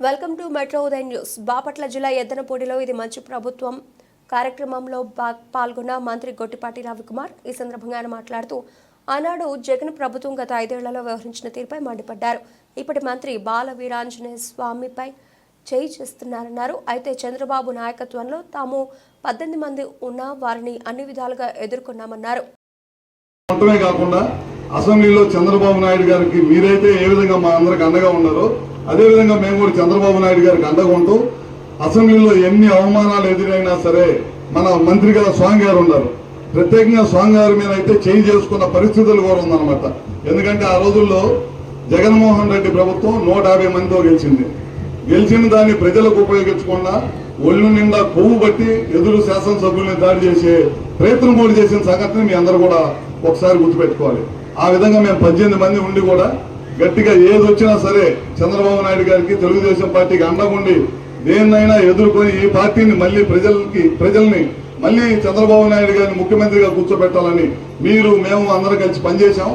Welcome to metro Udayam news. Bapatla జిల్లా ఎద్దనపూడిలో ఇది మంచి ప్రభుత్వం. కార్యక్రమంలో పాల్గొన్న మంత్రి గొట్టిపాటి రవికుమార్ ఈ సందర్భంగా ఆయన మాట్లాడుతూ ఆనాడు జగన్ ప్రభుత్వం గత ఐదేళ్ళలో వ్యవహరించిన తీరుపై మండిపడ్డారు. ఇప్పటి మంత్రి బాల వీరాంజనేయ స్వామిపై చేయి చేస్తున్నారన్నారు. అయితే చంద్రబాబు నాయకత్వంలో తాము పద్దెనిమిది మంది ఉన్న వారిని అన్ని విధాలుగా ఎదుర్కొన్నామన్నారు. కాకుండా అసెంబ్లీలో చంద్రబాబు నాయుడు గారికి మీరైతే ఏ విధంగా మా అందరికి అండగా ఉన్నారో అదే విధంగా మేము కూడా చంద్రబాబు నాయుడు గారికి అండగా ఉంటూ అసెంబ్లీలో ఎన్ని అవమానాలు ఎదురైనా సరే మన మంత్రి గారు స్వామి గారు ఉన్నారు. ప్రత్యేకంగా స్వామి గారి మీద అయితే చేయి చేసుకున్న పరిస్థితులు కూడా ఉందన్నమాట. ఎందుకంటే ఆ రోజుల్లో జగన్మోహన్ రెడ్డి ప్రభుత్వం నూట యాభై మందితో గెలిచింది. గెలిచిన దాన్ని ప్రజలకు ఉపయోగించకుండా ఒళ్ళు నిండా కొవ్వు బట్టి ఎదురు శాసనసభ్యుల్ని దాడి చేసే ప్రయత్నం కూడా చేసిన సంగతిని మీ అందరూ కూడా ఒకసారి గుర్తుపెట్టుకోవాలి. ఆ విధంగా మేము పద్దెనిమిది మంది ఉండి కూడా గట్టిగా ఏది వచ్చినా సరే చంద్రబాబు నాయుడు గారికి తెలుగుదేశం పార్టీకి అండగుండి దేన్నైనా ఎదుర్కొని ఈ పార్టీని మళ్ళీ ప్రజలకి ప్రజల్ని మళ్ళీ చంద్రబాబు నాయుడు గారిని ముఖ్యమంత్రిగా కూర్చోబెట్టాలని మీరు మేము అందరం కలిసి పనిచేశాం.